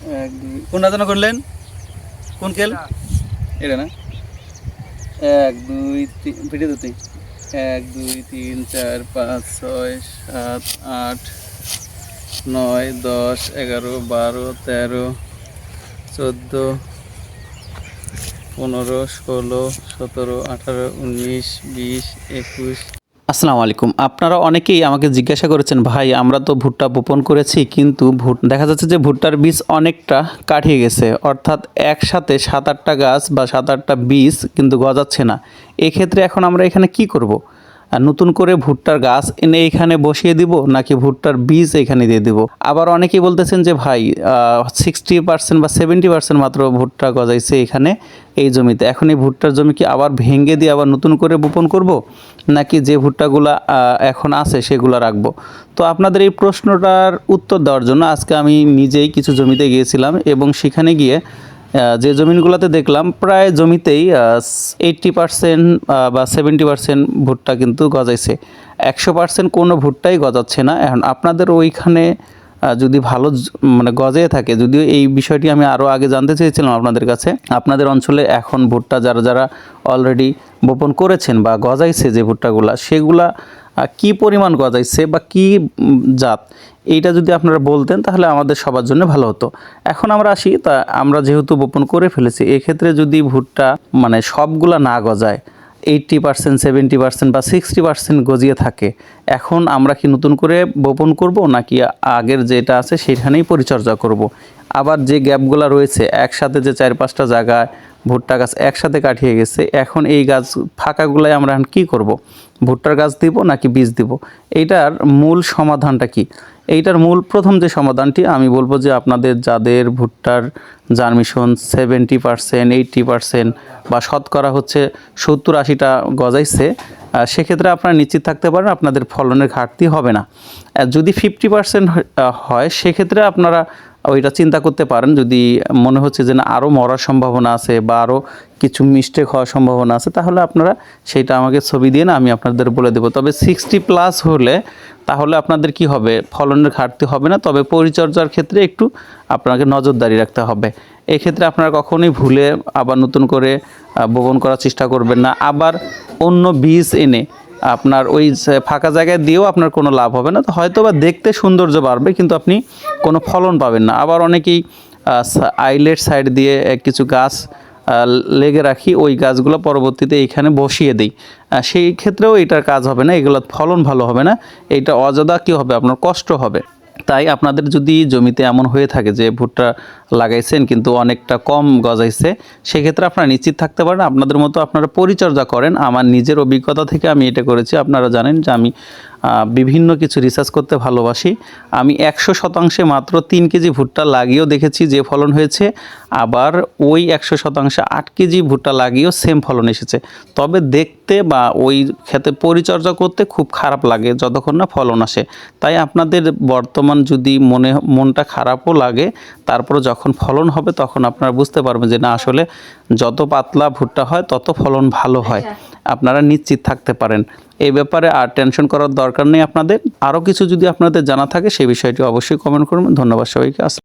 এক রাজনা করলেন? কোন খেল? এটা না? এক, দুই, তিন, পিঠে দুটি এক, দুই, তিন, চার, পাঁচ, ছয়, সাত, আট, নয়, দশ, এগারো, বারো, তেরো, চোদ্দ, পনেরো, ষোলো, সতেরো, আঠারো, উনিশ, বিশ, একুশ আসসালামু আলাইকুম। আপনারা অনেকেই আমাকে জিজ্ঞাসা করেছেন, ভাই, আমরা তো ভুট্টা বপন করেছি, কিন্তু দেখা যাচ্ছে যে ভুট্টার বীজ অনেকটা কাটিয়ে গেছে। অর্থাৎ একসাথে সাত আটটা গাছ বা সাত আটটা বীজ কিন্তু গজাচ্ছে না। এক্ষেত্রে এখন আমরা এখানে কি করব। আর নতুন করে ভুট্টার গাছ এনে এখানে বসিয়ে দিব নাকি ভুট্টার বীজ এখানে দিয়ে দিব? আবার অনেকেই বলতেছেন যে ভাই সিক্সটি পার্সেন্ট বা সেভেন্টি পার্সেন্ট মাত্র ভুট্টা গজাইছে এখানে এই জমিতে। এখন এই ভুট্টার জমি কি আবার ভেঙে দিয়ে আবার নতুন করে বপন করব? নাকি যে ভুট্টাগুলা এখন আছে সেগুলো রাখব? তো আপনাদের এই প্রশ্নটার উত্তর দেওয়ার জন্য আজকে আমি নিজেই কিছু জমিতে গিয়েছিলাম এবং সেখানে গিয়ে যে জমিনগুলোতে দেখলাম, প্রায় জমিতেই এইট্টি পার্সেন্ট বা সেভেন্টি পার্সেন্ট ভুট্টা কিন্তু গজাইছে। একশো পার্সেন্ট কোনো ভুট্টাই গজাচ্ছে না। এখন আপনাদের ওইখানে যদি ভালো মানে গজে থাকে, যদিও এই বিষয়টি আমি আরও আগে জানতে চেয়েছিলাম আপনাদের কাছে, আপনাদের অঞ্চলে এখন ভুট্টা যারা যারা অলরেডি বপন করেছেন বা গজাইছে যে ভুট্টাগুলা, সেগুলা কি পরিমাণ গজাইছে বা কি জাত, এইটা যদি আপনারা বলতেন তাহলে আমাদের সবার জন্য ভালো হতো এখন আমরা আসি, তা আমরা যেহেতু বপন করে ফেলেছি, এক্ষেত্রে যদি ভুট্টা মানে সবগুলা না গজায় এইট্টি পার্সেন্ট সেভেন্টি পার্সেন্ট বা সিক্সটি পার্সেন্ট গজিয়ে থাকে, এখন আমরা কি নতুন করে বপন করব নাকি আগের যেটা আছে সেখানেই পরিচর্যা করব। আবার যে গ্যাপগুলো রয়েছে, একসাথে যে চার পাঁচটা জায়গায় ভুট্টা গাছ একসাথে কাটিয়ে গেছে। এখন এই গাছ ফাঁকাগুলাই আমরা কী করব। ভুট্টার গাছ দিব নাকি বীজ দিব? এইটার মূল সমাধানটা কি? এইটার মূল প্রথম যে সমাধানটি, আমি বলব যে আপনাদের যাদের ভুট্টার germination seventy percent, eighty percent বা শতকরা হচ্ছে সত্তর আশিটা গজাইছে সেক্ষেত্রে আপনারা নিশ্চিত থাকতে পারেন আপনাদের ফলনের ঘাটতি হবে না। যদি ফিফটি পার্সেন্ট হয়, সেক্ষেত্রে আপনারা ওইটা চিন্তা করতে পারেন যদি মনে হচ্ছে যে না আরও মরার সম্ভাবনা আছে বা আরও কিছু মিস্টেক হওয়ার সম্ভাবনা আছে, তাহলে আপনারা সেইটা আমাকে ছবি দিয়ে না আমি আপনাদের বলে দেবো। তবে সিক্সটি প্লাস হলে তাহলে আপনাদের কি হবে? ফলনের ঘাটতি হবে না, তবে পরিচর্যার ক্ষেত্রে একটু আপনাকে নজরদারি রাখতে হবে। এক্ষেত্রে আপনারা কখনোই ভুলে আবার নতুন করে বপন করার চেষ্টা করবেন না। আবার অন্য বীজ এনে আপনার ওই ফাঁকা জায়গায় দিয়েও আপনার কোনো লাভ হবে না। তো হয়তো বা দেখতে সৌন্দর্য বাড়বে, কিন্তু আপনি কোনো ফলন পাবেন না। আবার অনেকেই আইলেট সাইড দিয়ে কিছু গাছ লেগে রাখি, ওই গাছগুলো পরবর্তীতে এইখানে বসিয়ে দিই। সেই ক্ষেত্রেও এটার কাজ হবে না, এগুলোর ফলন ভালো হবে না। এটা অযথা কী হবে? আপনার কষ্ট হবে। তাই আপনাদের যদি জমিতে এমন হয়ে থাকে যে ভুট্টা লাগাইছেন কিন্তু অনেকটা কম গজাইছে, সেক্ষেত্রে আপনারা নিশ্চিত থাকতে পারেন। আপনাদের মতো আপনারা পরিচর্যা করেন। আমার নিজের অভিজ্ঞতা থেকে আমি এটা করেছি। আপনারা জানেন যে আমি বিভিন্ন কিছু রিসার্চ করতে ভালোবাসি। আমি একশো শতাংশে মাত্র তিন কেজি ভুট্টা লাগিয়েও দেখেছি যে ফলন হয়েছে। আবার ওই একশো শতাংশে আট কেজি ভুট্টা লাগিয়েও সেম ফলন এসেছে। তবে দেখতে বা ওই ক্ষেতে পরিচর্যা করতে খুব খারাপ লাগে যতক্ষণ না ফলন আসে। তাই আপনাদের বর্তমান যদি মনে, মনটা খারাপও লাগে তারপরে যখন ফলন হবে তখন আপনারা বুঝতে পারবেন যে না আসলে যত পাতলা ভুট্টা হয় তত ফলন ভালো হয়। আপনারা নিশ্চিত থাকতে পারেন। এই ব্যাপারে আর টেনশন করার দরকার নেই আপনাদের। আরও কিছু যদি আপনাদের জানা থাকে সেই বিষয়টি অবশ্যই কমেন্ট করবেন। ধন্যবাদ সবাইকে। আসসালাম